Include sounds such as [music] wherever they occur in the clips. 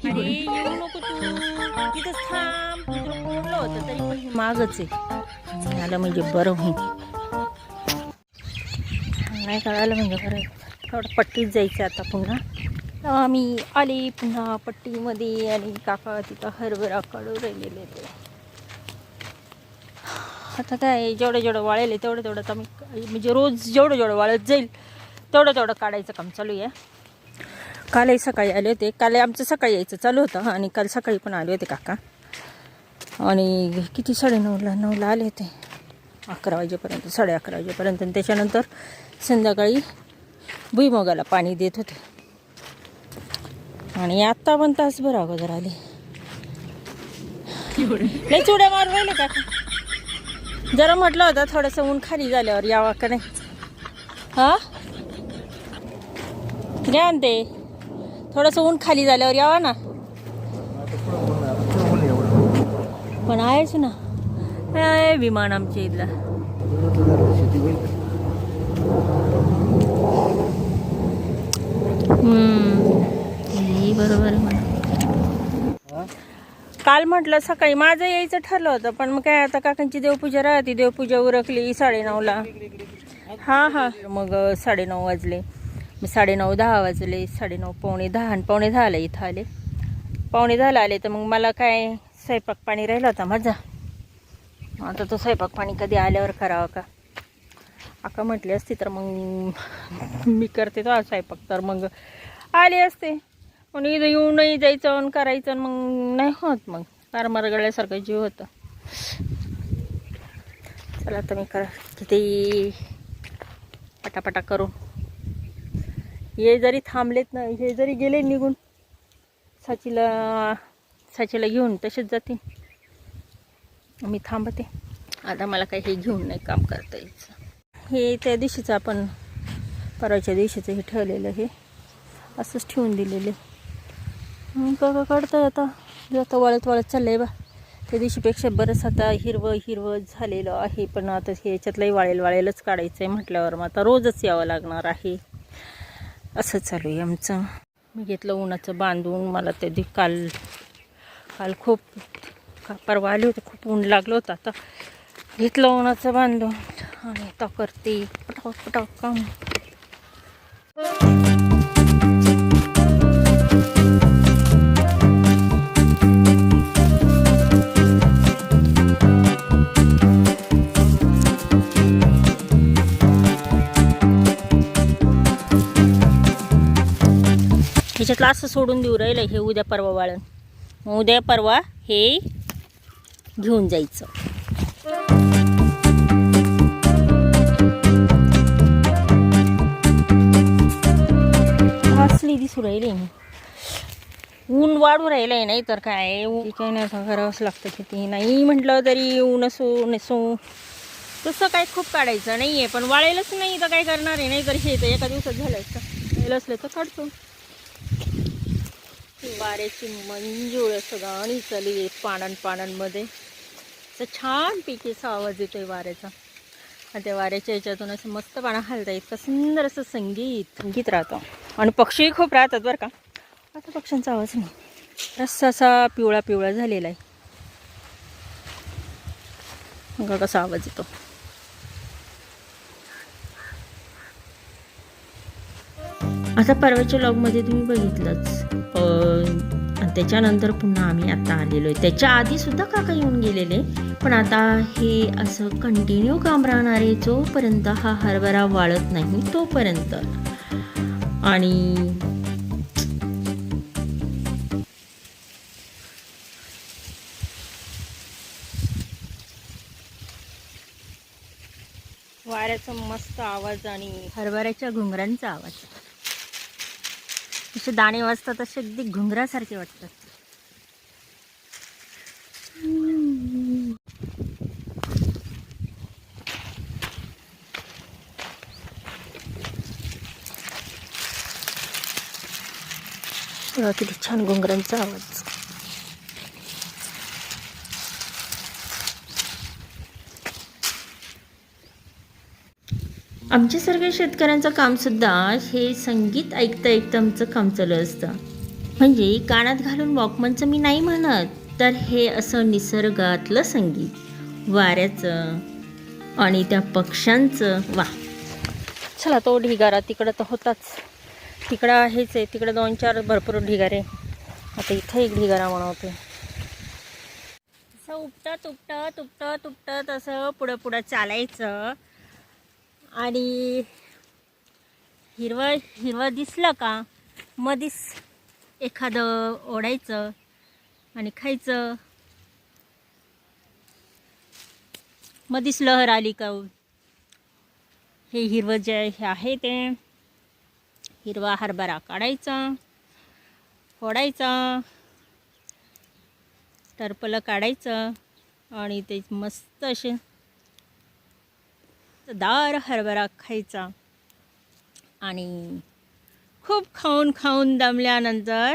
अरे येऊ नको तू तिथंच थांब तुला कोणलं होतं तरी पण हे मागच. आहे झालं म्हणजे बरं होईल. नाही कळालं म्हणजे बरं थोडं पट्टीत जायचं आता पुन्हा. आम्ही आले पुन्हा पट्टीमध्ये आणि काका तिथं हरभरा काढून राहिलेले ते. आता काय जेवढं जेवढं वाळेल तेवढं तेवढं तर आम्ही म्हणजे रोज जेवढं जेवढं वाळत जाईल तेवढं तेवढं काढायचं काम चालू आहे. कालही सकाळी आले होते. काल आमचं सकाळी यायचं चालू होतं. आणि काल सकाळी पण आले होते काका. आणि किती साडेनऊला नऊला आले होते. अकरा वाजेपर्यंत साडे अकरा वाजेपर्यंत. आणि त्याच्यानंतर संध्याकाळी भुईमुगाला पाणी देत होते. आणि आत्ता पण तासभर अगोदर आले. नाही चुड्या मारून राहिले काका. जरा म्हटलं होतं थोडंसं ऊन खाली झाल्यावर यावा का नाही. हा? घ्या ते. थोडंसं ऊन खाली झाल्यावर यावा ना. पण आहेच ना आहे विमान आमच्या इथला. बरोबर म्हणा. काल म्हटलं सकाळी माझं यायचं ठरलं होतं पण मग काय आता काकांची देवपूजा राहते देवपूजा उरकली साडेनऊला. हां हां. मग साडेनऊ वाजले. मी साडेनऊ दहा वाजले साडेनऊ पावणे दहा आणि पावणे दहाला इथं आले. पावणे दहाला आले तर मग मला काय स्वयंपाक पाणी राहिला होता माझा? आता तो स्वयंपाक पाणी कधी आल्यावर करावा का? आका म्हटली असती तर मग मी करते तो स्वयंपाक तर मग आले असते. पण इथं येऊनही जायचं आणि करायचं आणि मग नाही होत मग. फार मरगळल्यासारखं जीव होतं. चला आता मी कर किती? पटापटा करून. हे जरी थांबलेत ना हे जरी गेले निघून साचीला साचीला घेऊन तसेच जाते मी थांबते. आता मला काही हे घेऊन नाही काम करता यायचं. हे त्या दिवशीचं आपण परवाच्या दिवशीचं हे ठेवलेलं हे. असंच ठेवून दिलेले. का का काढताय आता. जे आता वाळत वाळत चाललंय बा. त्या दिवशीपेक्षा बरंच आता हिरवं हिरवं झालेलं आहे. पण आता हे याच्यातलंही वाळेल वाळेलच काढायचं आहे म्हटल्यावर मग आता रोजच यावं लागणार आहे. असं चालू आहे आमचं. मी घेतलं उन्हाचं बांधून मला ते काल काल खूप का परवा आले होते खूप ऊन लागलं होतं. आता घेतलं उन्हाचं बांधून आणि आता करते. पटाक पटाक काम. ह्याच्यातलं असं सोडून देऊ राहिलं हे उद्या परवा वाळण मग उद्या परवा हे घेऊन जायचं. असली दिसू राहिले मी. ऊन वाढू राहिलं आहे नाही तर काय? ऊन काही नाही असं करावंच लागतं किती. नाही म्हटलं तरी ऊन असो नसो. तसं काय खूप काढायचं नाही आहे पण वाळेलच नाही तर काय करणार आहे? नाही तर हे तर एका दिवसात झालं असतं वाळेल असलं तर काढतो. वाऱ्याची मंजूळ असं गाणी चालू आहे पानां पानांमध्ये असं छान पिकेचा आवाज येतो आहे वाऱ्याचा. आणि त्या वाऱ्याच्या याच्यातून असं मस्त पानं हलता इतकं सुंदर असं संगीत. संगीत राहतं. आणि पक्षीही खूप राहतात बरं का. आता पक्ष्यांचा आवाज नाही. रस्सा असा पिवळा पिवळा झालेला आहे. कसा आवाज येतो. आता परवाच्या लॉगमध्ये तुम्ही बघितलंच. त्याच्यानंतर पुन्हा आम्ही आता आलेलो आहे. त्याच्या आधी सुद्धा काका येऊन गेलेले. पण आता हे असं कंटिन्यू काम राहणार आहे जोपर्यंत हा हरभरा वाळत नाही तोपर्यंत. आणि वाऱ्याचा मस्त आवाज आणि हरभऱ्याच्या घुंगरांचा आवाज. असे दाणे वाजतात असे अगदी घुंगरासारखे वाटतात. किती छान घुंगरांचा आवाज. आमच्यासारख्या शेतकऱ्यांचं कामसुद्धा हे संगीत ऐकता ऐकता आमचं काम चालू असतं. म्हणजे कानात घालून वॉकमनचं मी नाही म्हणत तर हे असं निसर्गातलं संगीत. वाऱ्याचं आणि त्या पक्ष्यांचं. वा. चला तो ढिगारा तिकडं तर होताच. तिकडं आहेच आहे तिकडं दोन चार भरपूर ढिगारे. आता इथं एक ढिगारा म्हणवते. असं उपटत उपटत उपटत उपटत असं पुढं पुढं चालायचं. आणि हिरवं हिरवं दिसलं का? मधीच एखादं ओढायचं आणि खायचं. मधीच लहर आली का? हे हिरवं जे हे आहे ते. हिरवा हरभरा काढायचा फोडायचा टरपलं काढायचं आणि ते मस्त असे दार हरभरा खायचा. आणि खूप खाऊन खाऊन दमल्यानंतर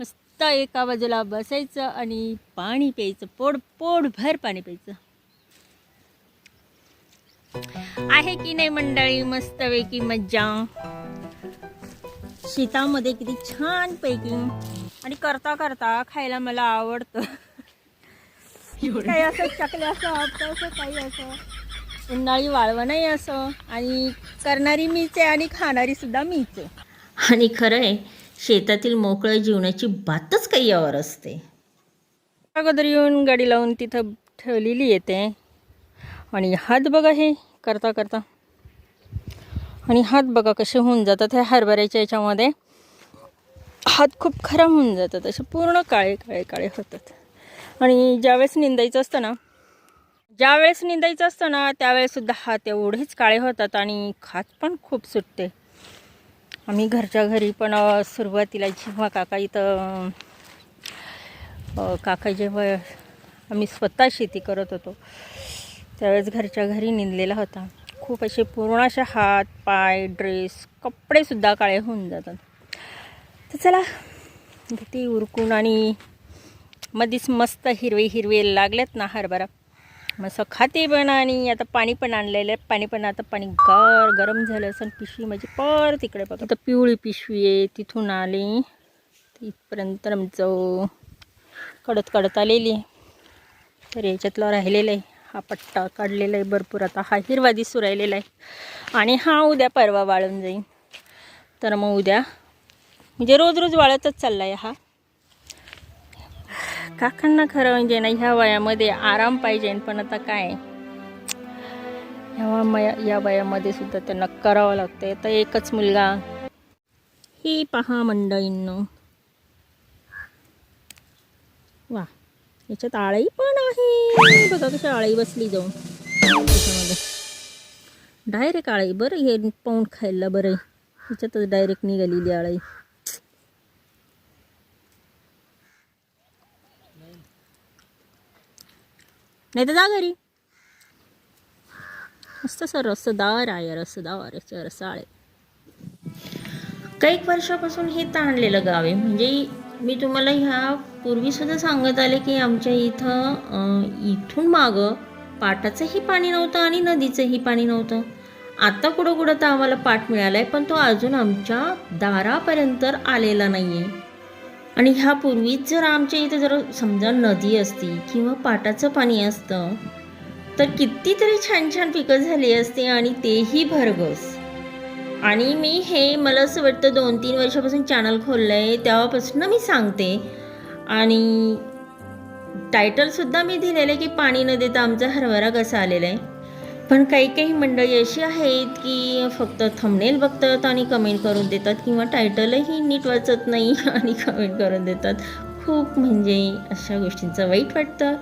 मस्त एका बाजूला बसायचं आणि पाणी प्यायचं पोट पोटभर पाणी प्यायचं. आहे की नाही मंडळी मस्तपैकी मज्जा? शेतामध्ये किती छान पैकी आणि करता करता खायला मला आवडतं. काही असं चकले असं आपलं असं काही असं. उन्हाळी वाळवणही असं. आणि करणारी मीच आहे आणि खाणारी सुद्धा मीच आहे. आणि खरं आहे शेतातील मोकळ्या जीवनाची बातच काही यावर असते. अगोदर येऊन गाडी लावून तिथं ठेवलेली येते. आणि हात बघा हे करता करता. आणि हात बघा कसे होऊन जातात ह्या हरभऱ्याच्या याच्यामध्ये. हात खूप खराब होऊन जातात असे पूर्ण काळे काळे काळे होतात. आणि ज्यावेळेस निंदायचं असतं ना ज्यावेळेस निंदायचं असतं ना त्यावेळेससुद्धा हात एवढेच काळे होतात आणि खात पण खूप सुटते. आम्ही घरच्या घरी पण सुरुवातीला जेव्हा काका इथं काका जेव्हा आम्ही स्वतः शेती करत होतो त्यावेळेस घरच्या घरी निंदलेला होता. खूप असे पूर्ण असे हात पाय ड्रेस कपडेसुद्धा काळे होऊन जातात. तर चला ते उरकून आणि मध्येच मस्त हिरवे हिरवे लागलेत ना हरभरा. मस्त खाते पण आणि आता पाणी पण आणलेलं आहे. पाणी पण आता पाणी गार गरम झालं असं पिशवी माझी पर तिकडे बघा. आता पिवळी पिशवी आहे तिथून आली. इथपर्यंत आमचं कडत कडत आलेली तर याच्यातलं राहिलेलं आहे. हा पट्टा काढलेला आहे भरपूर. आता हा हिरवा दिसू राहिलेला आहे. आणि हा उद्या परवा वाळून जाईल तर मग उद्या म्हणजे रोज रोज वाळतच चालला आहे हा. काकांना खरं म्हणजे ना ह्या वयामध्ये आराम पाहिजे पण आता काय? ह्या वया या वयामध्ये सुद्धा त्यांना करावं लागतंय. तर एकच मुलगा. ही पहा मंडळींनो. वा याच्यात आळई पण आहे. बघा कशी आळई बसली जाऊन. त्याच्यामध्ये डायरेक्ट आळई. बरं हे पाऊंड खायला बरं. याच्यातच ह्याच्यातच डायरेक्ट निघालेली आळई. नाही तर जा घरी. मस्त सर रसदार आहे रसदार रसाळ रसाळे काही वर्षापासून हे ताणलेलं गाव आहे. म्हणजे मी तुम्हाला ह्या पूर्वीसुद्धा सांगत आले की आमच्या इथं इथून मागं पाटाचंही पाणी नव्हतं आणि नदीचंही पाणी नव्हतं. आत्ता कुठं कुठं तर आम्हाला पाठ मिळाला आहे पण तो अजून आमच्या दारापर्यंत आलेला नाही आहे आणि ह्यापूर्वीच जर आमच्या इथे जर समजा नदी असती किंवा पाटाचं पाणी असतं तर कितीतरी छान छान पिकं झाली असते आणि तेही भरघोस. आणि मी हे मला असं वाटतं दोन तीन वर्षापासून चॅनल खोललं आहे तेव्हापासून मी सांगते. आणि टायटलसुद्धा मी दिलेलं आहे की पाणी न देता आमचा हरभरा कसा आलेला आहे. पण काही काही मंडळी अशी आहेत की फक्त थंबनेल बघतात आणि कमेंट करून देतात किंवा टायटलही नीट वाचत नाही [laughs] आणि कमेंट करून देतात. खूप म्हणजे अशा गोष्टींचं वाईट वाटतं.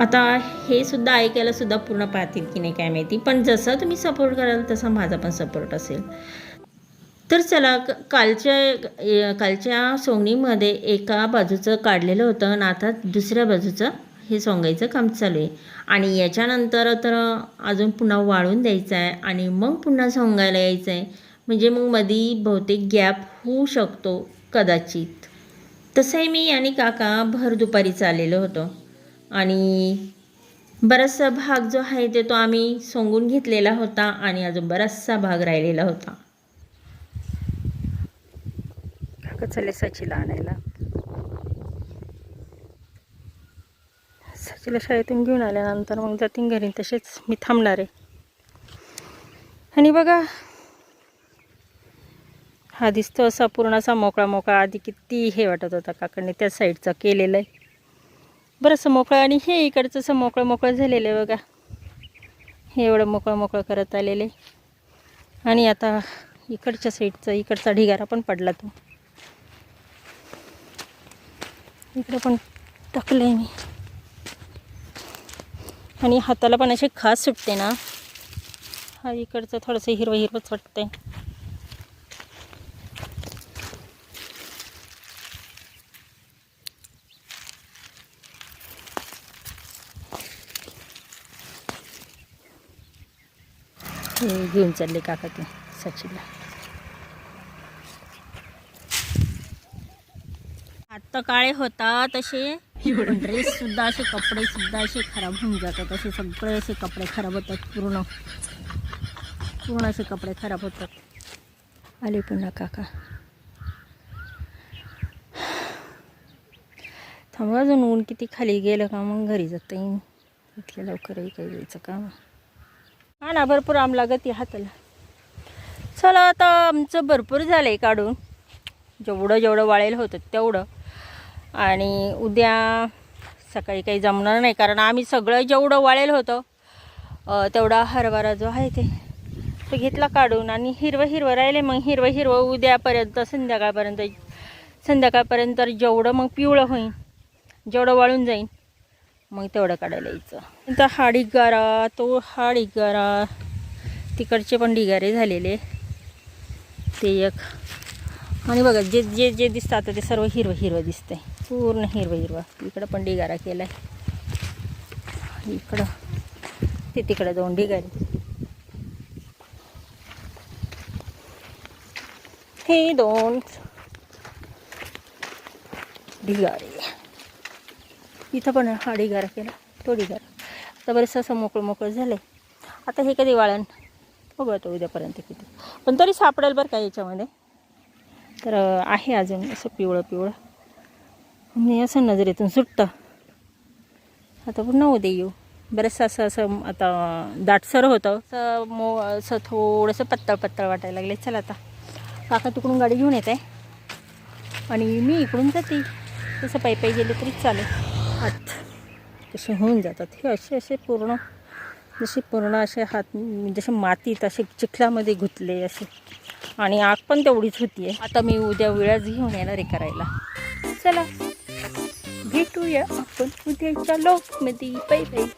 आता हे सुद्धा ऐकायला सुद्धा पूर्ण पाहतील की नाही काय माहिती. पण जसं तुम्ही सपोर्ट कराल तसा माझा पण सपोर्ट असेल. तर चला कालच्या कालच्या सोंगणीमध्ये एका बाजूचं काढलेलं होतं आणि आता दुसऱ्या बाजूचं हे सोंगायचं काम चालू आहे. आणि याच्यानंतर तर अजून पुन्हा वाळून द्यायचं आहे आणि मग पुन्हा सोंगायला यायचं आहे. म्हणजे मग मधी बहुतेक गॅप होऊ शकतो कदाचित. तसंही मी आणि काका भर दुपारी चाललेलो होतो. आणि बराचसा भाग जो आहे ते तो आम्ही सोंगून घेतलेला होता आणि अजून बराचसा भाग राहिलेला होता. काका चालले सचीला आणायला. तिला शाळेतून घेऊन आल्यानंतर मग जातीन घरी तसेच मी थांबणार आहे. आणि बघा हा दिसतो असा पूर्ण असा मोकळा मोकळा आधी किती हे वाटत होता काकांनी त्या साईडचा केलेलं आहे बरंचसं मोकळं आणि हे इकडचं असं मोकळं मोकळं झालेलं आहे बघा. हे एवढं मोकळं मोकळं करत आलेले आणि आता इकडच्या साईडचा इकडचा ढिगारा पण पडला तो. इकडं पण टाकलं आहे मी. आणि हाताला पण असे खास सुटते ना. हा इकडचं थोडंसं हिरवं हिरवंच वाटतंय घेऊन चालले काका ते सचिनला आत्ता काळे होता तसे ड्रेस सुद्धा असे कपडे सुद्धा असे खराब होऊन जातात. असे सगळे असे कपडे खराब होतात पूर्ण. पूर्ण असे कपडे खराब होतात. आले पुन्हा काका. थांबा अजून ऊन किती खाली गेलं का? मग घरी जाता येईन इथल्या लवकरही काही जायचं काम. हा ना भरपूर आम लागत आहे हाताला. चला आता आमचं भरपूर झालं आहे काढून. जेवढं जेवढं वाळेल होतं तेवढं. आणि उद्या सकाळी काही जमणार नाही कारण आम्ही सगळं जेवढं वाळेल होतं तेवढा हरभरा जो आहे ते तो घेतला काढून आणि हिरवं हिरवं राहिले. मग हिरवं हिरवं उद्यापर्यंत संध्याकाळपर्यंत संध्याकाळपर्यंत जेवढं मग पिवळं होईल जेवढं वाळून जाईल मग तेवढं काढायला यायचं. नंतर हा ढिगारा तो हा ढिगारा तिकडचे पण ढिगारे झालेले. ते एक. आणि बघा जे जे जे दिसतं आता ते सर्व हिरवं हिरवं दिसतंय. पूर्ण हिरवं हिरवं. इकडं पण ढिगारा केला आहे इकडं. ते तिकडं दोन ढिगारे. हे दोन ढिगारे. इथं पण हा ढिगारा केला. तो ढिगारा. आता बरेचसं असं मोकळं मोकळं झालं आहे आता हे कधी वाळण? बघू आता उद्यापर्यंत किती. पण तरी सापडेल बरं का याच्यामध्ये. तर आहे अजून असं पिवळं पिवळं मी असं नजरेतून सुटतं. आता पुन्हा उद्या येऊ. बरंचसं असं असं आता दाटसर होतं. असं मो असं थोडंसं पत्तळ पत्तळ वाटायला लागले चला आता. काका तिकडून गाडी घेऊन येत आहे आणि मी इकडून जाते. तसं पायी पायी गेले तरी चालेल. हात तसे होऊन जातात. हे असे असे पूर्ण जसे पूर्ण असे हात जसे मातीत असे चिखलामध्ये गुंतले असे. आणि आग पण तेवढीच होती आहे आता मी उद्या वेळाच घेऊन येणार आहे करायला. चला. भेटूया आपण उद्याच्या लोकमध्ये बाय बाय.